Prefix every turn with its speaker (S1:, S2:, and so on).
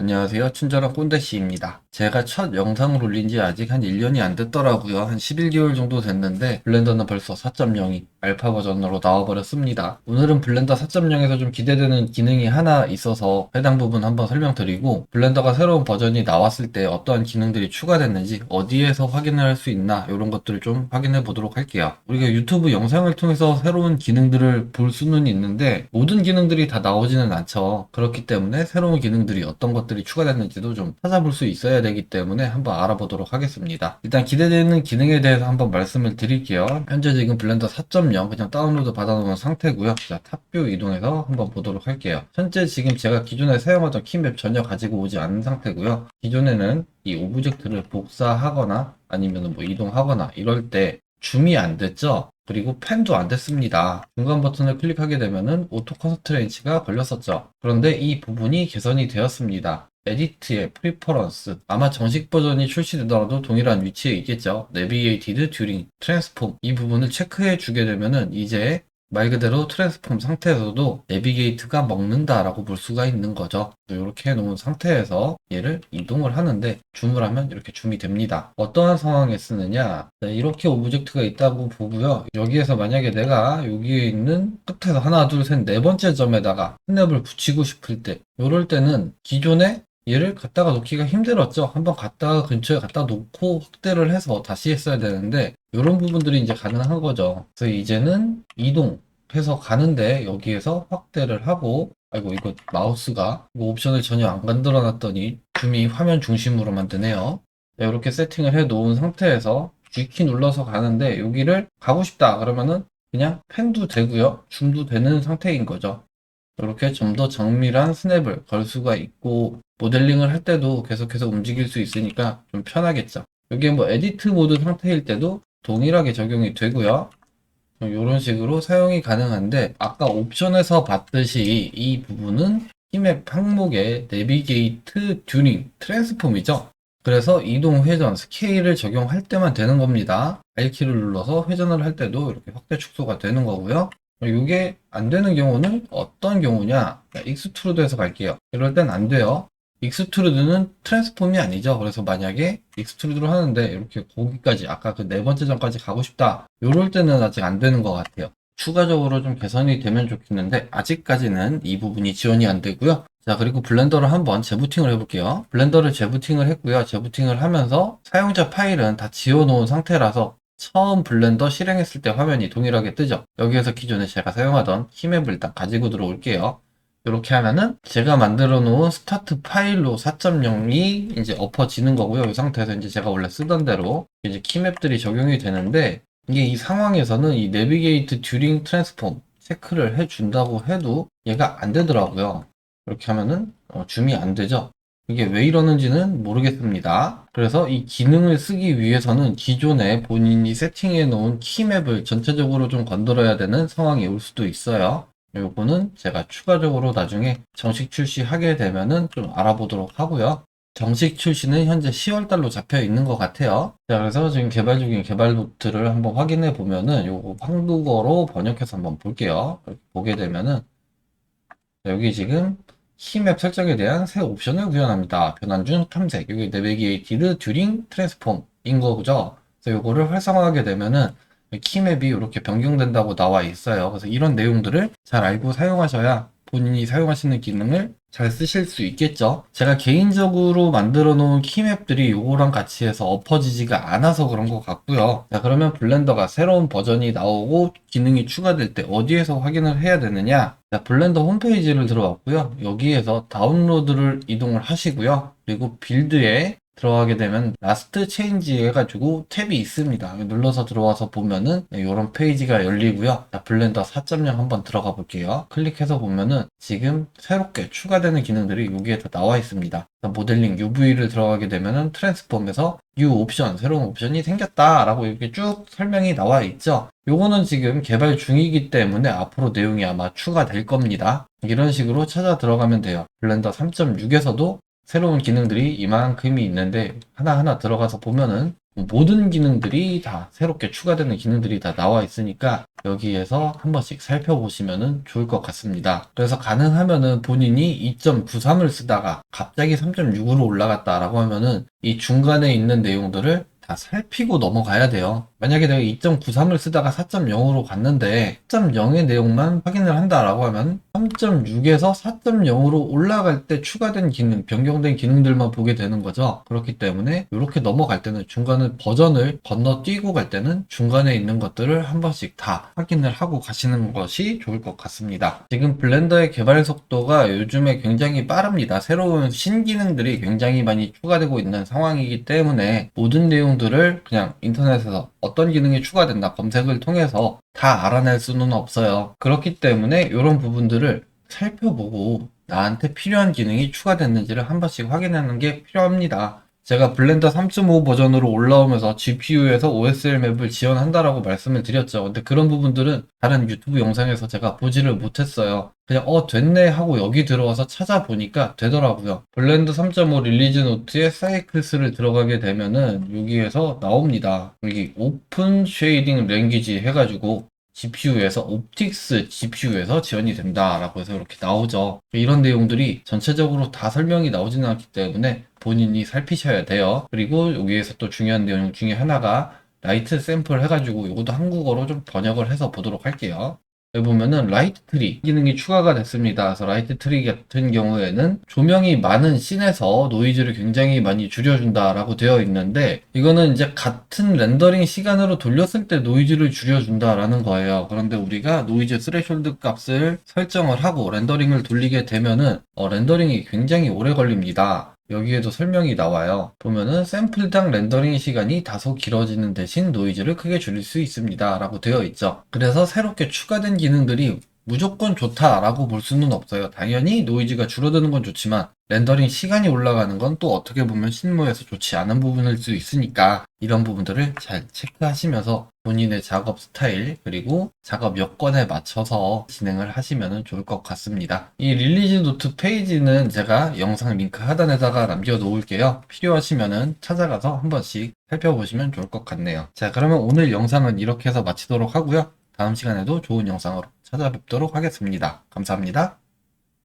S1: 안녕하세요. 친절한 꼰대씨입니다. 제가 첫 영상을 올린 지 아직 한 1년이 안 됐더라고요. 한 11개월 정도 됐는데 블렌더는 벌써 4.0이 알파 버전으로 나와버렸습니다. 오늘은 블렌더 4.0에서 좀 기대되는 기능이 하나 있어서 해당 부분 한번 설명드리고 블렌더가 새로운 버전이 나왔을 때 어떠한 기능들이 추가됐는지 어디에서 확인을 할 수 있나 이런 것들을 좀 확인해 보도록 할게요. 우리가 유튜브 영상을 통해서 새로운 기능들을 볼 수는 있는데 모든 기능들이 다 나오지는 않죠. 그렇기 때문에 새로운 기능들이 어떤 것들이 추가됐는지도 좀 찾아볼 수 있어야 되기 때문에 한번 알아보도록 하겠습니다. 일단 기대되는 기능에 대해서 한번 말씀을 드릴게요. 현재 지금 블렌더 4.0 그냥 다운로드 받아놓은 상태고요. 자, 탑뷰 이동해서 한번 보도록 할게요. 현재 지금 제가 기존에 사용하던 키맵 전혀 가지고 오지 않은 상태고요. 기존에는 이 오브젝트를 복사하거나 아니면 뭐 이동하거나 이럴 때 줌이 안 됐죠? 그리고 펜도 안 됐습니다. 중간 버튼을 클릭하게 되면은 오토 컨스트레인치가 걸렸었죠. 그런데 이 부분이 개선이 되었습니다. 에디트의 프리퍼런스 아마 정식 버전이 출시되더라도 동일한 위치에 있겠죠. 내비게이티드 듀링 트랜스폼 이 부분을 체크해 주게 되면은 이제 말 그대로 트랜스폼 상태에서도 내비게이트가 먹는다라고 볼 수가 있는 거죠. 이렇게 해놓은 상태에서 얘를 이동을 하는데 줌을 하면 이렇게 줌이 됩니다. 어떠한 상황에 쓰느냐? 네, 이렇게 오브젝트가 있다고 보고요. 여기에서 만약에 내가 여기에 있는 끝에서 하나, 둘, 셋, 네 번째 점에다가 스냅을 붙이고 싶을 때 이럴 때는 기존에 얘를 갖다가 놓기가 힘들었죠. 한번 갖다가 근처에 갖다 놓고 확대를 해서 다시 했어야 되는데 이런 부분들이 이제 가능한 거죠. 그래서 이제는 이동해서 가는데 여기에서 확대를 하고 아이고 이거 마우스가 이거 옵션을 전혀 안 만들어 놨더니 줌이 화면 중심으로 만드네요. 네, 이렇게 세팅을 해 놓은 상태에서 G키 눌러서 가는데 여기를 가고 싶다 그러면은 그냥 펜도 되고요. 줌도 되는 상태인 거죠. 이렇게 좀 더 정밀한 스냅을 걸 수가 있고 모델링을 할 때도 계속해서 움직일 수 있으니까 좀 편하겠죠. 여기에 뭐 에디트 모드 상태일 때도 동일하게 적용이 되고요. 이런 식으로 사용이 가능한데 아까 옵션에서 봤듯이 이 부분은 키맵 항목의 내비게이트 튜닝 트랜스폼이죠. 그래서 이동 회전 스케일을 적용할 때만 되는 겁니다. R키를 눌러서 회전을 할 때도 이렇게 확대 축소가 되는 거고요. 이게 안 되는 경우는 어떤 경우냐? 익스트루드에서 갈게요. 이럴 땐 안 돼요. 익스트루드는 트랜스폼이 아니죠. 그래서 만약에 익스트루드를 하는데 이렇게 거기까지 아까 그 네 번째 점까지 가고 싶다. 이럴 때는 아직 안 되는 것 같아요. 추가적으로 좀 개선이 되면 좋겠는데 아직까지는 이 부분이 지원이 안 되고요. 자 그리고 블렌더를 한번 재부팅을 해볼게요. 블렌더를 재부팅을 했고요. 재부팅을 하면서 사용자 파일은 다 지워놓은 상태라서 처음 블렌더 실행했을 때 화면이 동일하게 뜨죠. 여기에서 기존에 제가 사용하던 키맵을 일단 가지고 들어올게요. 이렇게 하면은 제가 만들어 놓은 스타트 파일로 4.0이 이제 엎어지는 거고요. 이 상태에서 이제 제가 원래 쓰던 대로 이제 키맵들이 적용이 되는데 이게 이 상황에서는 이 내비게이트 듀링 트랜스폼 체크를 해 준다고 해도 얘가 안 되더라고요. 이렇게 하면은 어, 줌이 안 되죠. 이게 왜 이러는지는 모르겠습니다. 그래서 이 기능을 쓰기 위해서는 기존에 본인이 세팅해 놓은 키맵을 전체적으로 좀 건드려야 되는 상황이 올 수도 있어요. 요거는 제가 추가적으로 나중에 정식 출시하게 되면은 좀 알아보도록 하고요. 정식 출시는 현재 10월달로 잡혀 있는 것 같아요. 자, 그래서 지금 개발 중인 개발 노트를 한번 확인해 보면은 요거 한국어로 번역해서 한번 볼게요. 보게 되면은 여기 지금 키맵 설정에 대한 새 옵션을 구현합니다. 변환 중 탐색. 여기 내비게이티드 듀링 트랜스폼인 거죠. 그래서 요거를 활성화하게 되면은 키맵이 이렇게 변경된다고 나와 있어요. 그래서 이런 내용들을 잘 알고 사용하셔야 본인이 사용하시는 기능을 잘 쓰실 수 있겠죠. 제가 개인적으로 만들어 놓은 키맵들이 요거랑 같이 해서 엎어지지가 않아서 그런 것 같고요. 자, 그러면 블렌더가 새로운 버전이 나오고 기능이 추가될 때 어디에서 확인을 해야 되느냐? 자, 블렌더 홈페이지를 들어왔고요. 여기에서 다운로드를 이동을 하시고요. 그리고 빌드에 들어가게 되면 라스트 체인지 해가지고 탭이 있습니다. 눌러서 들어와서 보면은 이런 페이지가 열리고요. 자, 블렌더 4.0 한번 들어가 볼게요. 클릭해서 보면은 지금 새롭게 추가되는 기능들이 여기에 다 나와 있습니다. 자, 모델링 UV를 들어가게 되면은 트랜스폼에서 U 옵션, 새로운 옵션이 생겼다라고 이렇게 쭉 설명이 나와 있죠. 요거는 지금 개발 중이기 때문에 앞으로 내용이 아마 추가될 겁니다. 이런 식으로 찾아 들어가면 돼요. 블렌더 3.6에서도 새로운 기능들이 이만큼이 있는데 하나하나 들어가서 보면은 모든 기능들이 다 새롭게 추가되는 기능들이 다 나와 있으니까 여기에서 한 번씩 살펴보시면 좋을 것 같습니다. 그래서 가능하면은 본인이 2.93을 쓰다가 갑자기 3.6으로 올라갔다라고 하면은 이 중간에 있는 내용들을 다 살피고 넘어가야 돼요. 만약에 내가 2.93을 쓰다가 4.0으로 갔는데 4.0의 내용만 확인을 한다라고 하면 3.6에서 4.0으로 올라갈 때 추가된 기능, 변경된 기능들만 보게 되는 거죠. 그렇기 때문에 이렇게 넘어갈 때는 중간에 버전을 건너뛰고 갈 때는 중간에 있는 것들을 한 번씩 다 확인을 하고 가시는 것이 좋을 것 같습니다. 지금 블렌더의 개발 속도가 요즘에 굉장히 빠릅니다. 새로운 신기능들이 굉장히 많이 추가되고 있는 상황이기 때문에 모든 내용들을 그냥 인터넷에서 어떤 기능이 추가된다 검색을 통해서 다 알아낼 수는 없어요. 그렇기 때문에 이런 부분들을 살펴보고 나한테 필요한 기능이 추가됐는지를 한 번씩 확인하는 게 필요합니다. 제가 블렌더 3.5 버전으로 올라오면서 GPU에서 OSL 맵을 지원한다라고 말씀을 드렸죠. 근데 그런 부분들은 다른 유튜브 영상에서 제가 보지를 못했어요. 그냥 어 됐네 하고 여기 들어와서 찾아보니까 되더라고요. 블렌더 3.5 릴리즈 노트에 사이클스를 들어가게 되면은 여기에서 나옵니다. 여기 오픈 쉐이딩 랭귀지 해가지고 GPU에서 옵틱스 GPU에서 지원이 된다라고 해서 이렇게 나오죠. 이런 내용들이 전체적으로 다 설명이 나오지는 않기 때문에 본인이 살피셔야 돼요. 그리고 여기에서 또 중요한 내용 중에 하나가 라이트 샘플 해가지고 이것도 한국어로 좀 번역을 해서 보도록 할게요. 보면은 라이트 트리 기능이 추가가 됐습니다. 그래서 라이트 트리 같은 경우에는 조명이 많은 씬에서 노이즈를 굉장히 많이 줄여준다라고 되어 있는데 이거는 이제 같은 렌더링 시간으로 돌렸을 때 노이즈를 줄여준다라는 거예요. 그런데 우리가 노이즈 스레숄드 값을 설정을 하고 렌더링을 돌리게 되면은 어, 렌더링이 굉장히 오래 걸립니다. 여기에도 설명이 나와요. 보면은 샘플당 렌더링 시간이 다소 길어지는 대신 노이즈를 크게 줄일 수 있습니다. 라고 되어 있죠. 그래서 새롭게 추가된 기능들이 무조건 좋다라고 볼 수는 없어요. 당연히 노이즈가 줄어드는 건 좋지만 렌더링 시간이 올라가는 건 또 어떻게 보면 실무에서 좋지 않은 부분일 수 있으니까 이런 부분들을 잘 체크하시면서 본인의 작업 스타일 그리고 작업 여건에 맞춰서 진행을 하시면 좋을 것 같습니다. 이 릴리즈 노트 페이지는 제가 영상 링크 하단에다가 남겨 놓을게요. 필요하시면 찾아가서 한 번씩 살펴보시면 좋을 것 같네요. 자 그러면 오늘 영상은 이렇게 해서 마치도록 하고요. 다음 시간에도 좋은 영상으로 찾아뵙도록 하겠습니다. 감사합니다.